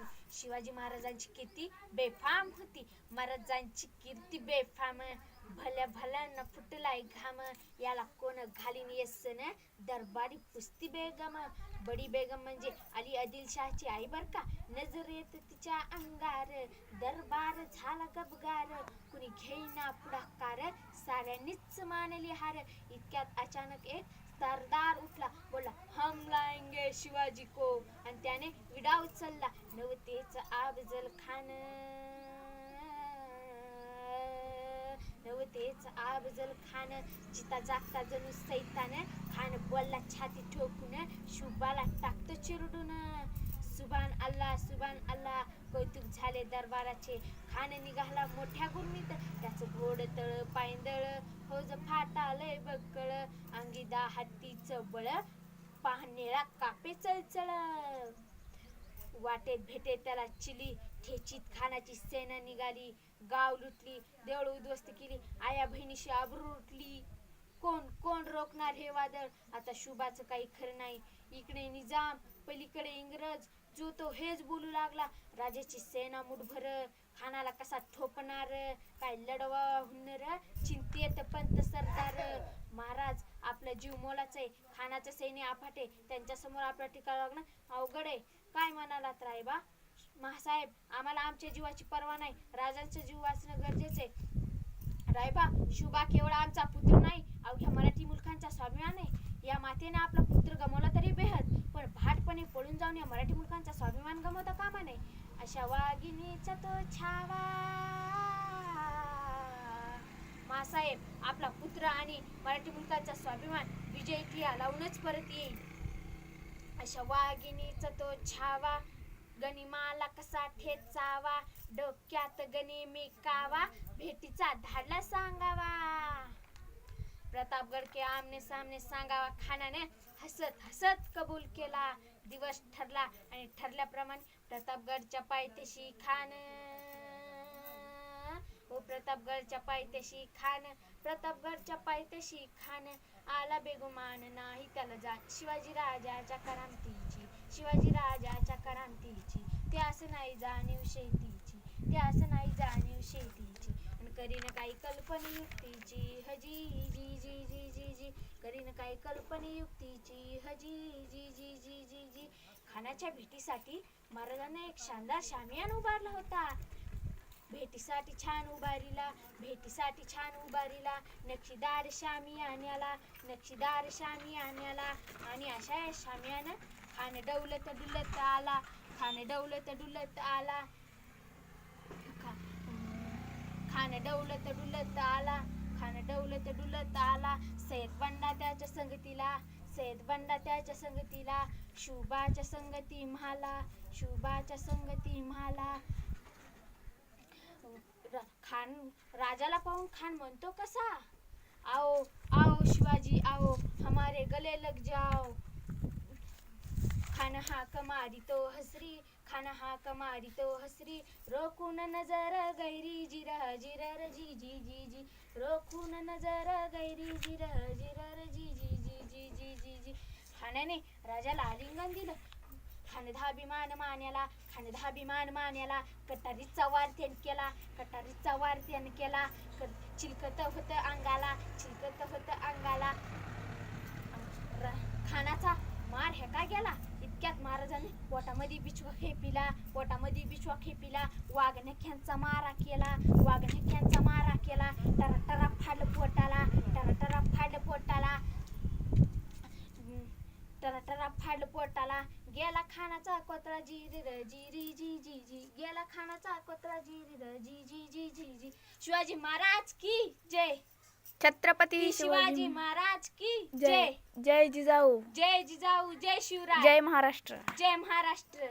होती शिवाजी महाराजांची कीर्ती बेफाम होती. महाराजांची कीर्ती बेफाम. भल्या भल्यानं फुटलाय घाम. याला कोण घालीन येसन दरबारी पुस्ती बेगम. बडी बेगम म्हणजे अली आदिलशाहची आई बर का? नजर येत तिच्या अंगार. दरबार झाला गबगार. कुणी घेईना पुढाकार. साऱ्यांनीच मानली हार. इतक्यात अचानक एक सरदार उठला. बोला हम लाएंगे शिवाजी को. आणि त्याने विडा उचलला. नवतेच आबजल खान. नवतेच आबजल खान. जिता जागता जणू सैतान. खान बोलला छाती ठोकून शुभाला टाकतो चिरडून. सुभान अल्लाह सुभान अल्ला कौतुक झाले दरबाराचे. खान निघाला मोठ्या गुर्मीत त्याचं घोड तळ पायंदळ. हो फौज फाटालय बक्कळ. अंगिदा हत्तीचं बळ. पाहणेला कापे चळचळ. वाटेत भेटे त्याला चिली ठेचीत खानाची सेना निघाली. गाव लुटली देवळ उद्ध्वस्त केली. आया बहिणीशी आबरू उठली. कोण कोण रोखणार हे वादळ? आता शुभाचं काही खरं नाही. इकडे निजाम पलीकडे इंग्रज. जो तो हेच बोलू लागला. राजाची सेना मुठभर. खानाला कसा ठोपणार काय लढवा हुनर चिंतेत पंत सरदार. महाराज आपला जीव मोलाचा आहे खानाचं सैन्य अफाटे त्यांच्यासमोर आपला टिका लागणं अवघड आहे. काय म्हणालात रायबा? महासाहेब आम्हाला आमच्या जीवाची पर्वा नाही राजांचा जीव वाचणं गरजेचं आहे. रायबा शुभा केवळ आमचा पुत्र नाही अवघ्या मराठी मुलखांचा स्वाभिमान आहे. या मातेने आपला पुत्र गमावला तरी बेहद पण भाटपणे पळून जाऊन या मराठी मुलखांचा स्वाभिमान गमवता कामा नये. अशा वाघिणीचा तो छावा. मासाहेब आपला पुत्र आणि मराठी मुलकाचा स्वाभिमान विजय क्रिया लावूनच परत येईल. अशा वाघिणीचा तो छावा गनिमाला कसा ठेचावा डोक्यात गणी मी कावा भेटीचा धाडला सांगावा. प्रतापगड के आमने सामने सांगावा खानाने हसत हसत कबूल केला. दिवस ठरला आणि ठरल्याप्रमाणे प्रतापगडच्या पायथ्याशी खान ओ प्रतापगडच्या पायथ्याशी खान प्रतापगडच्या पायथ्याशी खान आला बेगुमान. नाही त्याला जा शिवाजी राजाच्या करामतीची शिवाजी राजाच्या करामतीची. ते असं नाही जाणीव शेतीची ते असं नाही जाणीव शेतीची. आणि करीन काही कल्पनियुक्तीची हजी जी जी जी जी जी. करीन काही कल्पनियुक्तीची हजी जी जी जी जी जी. खानाच्या भेटीसाठी महाराजांना एक शानदार शामियान उभारला होता. भेटीसाठी छान उभारीला भेटीसाठी छान उभारीला. नक्षीदार शामी आण्याला नक्षीदार शामी आण्याला. आणि अशा या शामियानं खान डौलत डुलत आला खान डौलत डुलत आला. खान डौलत डुलत आला खान डौलत डुलत आला. सैद बंडा त्याच्या संगतीला सैद बंडा त्याच्या संगतीला. शुभाच्या संगती म्हाला शुभाच्या संगती म्हाला. र- खान राजाला पाहून खान म्हणतो कसा? आओ आओ शिवाजी आओ हमारे गले लग जाओ. खान हा कमारी तो हसरी खान हा कमारी तो हसरी. रोखून नजर गैरी जिरा जिरर जी जी जी जी. रोखून नजर गैरी जिरा जिरर जी जी जी जी जी जी जी. खाण्याने राजाला आलिंगन दिलं. खानधाभिमान मान्याला खानधाभिमान मान्याला. कटारीचा वार त्यान केला कटारीचा वार त्यान केला. क- चिलकत होत अंगाला चिलकत होत अंगाला. खानाचा मार हेका गेला. इतक्यात महाराजांनी पोटामध्ये बिछवा खेपिला पोटामध्ये बिछवा खेपिला. वाघनख्यांचा मारा केला वाघनख्यांचा मारा केला. टरा टरा फाडलं पोटाला टरा टरा फाडलं पोटाला टरा टरा फाडलं पोटाला गेला खानाचा कोतरा जिरी र जिरी जी जी जी गेला खानाचा कोतरा जिरी र जी जी जी जी जी. शिवाजी महाराज की जय. छत्रपती शिवाजी महाराज की जय. जय. जय जिजाऊ. जय जिजाऊ जय शिवराय. जय महाराष्ट्र. जय महाराष्ट्र.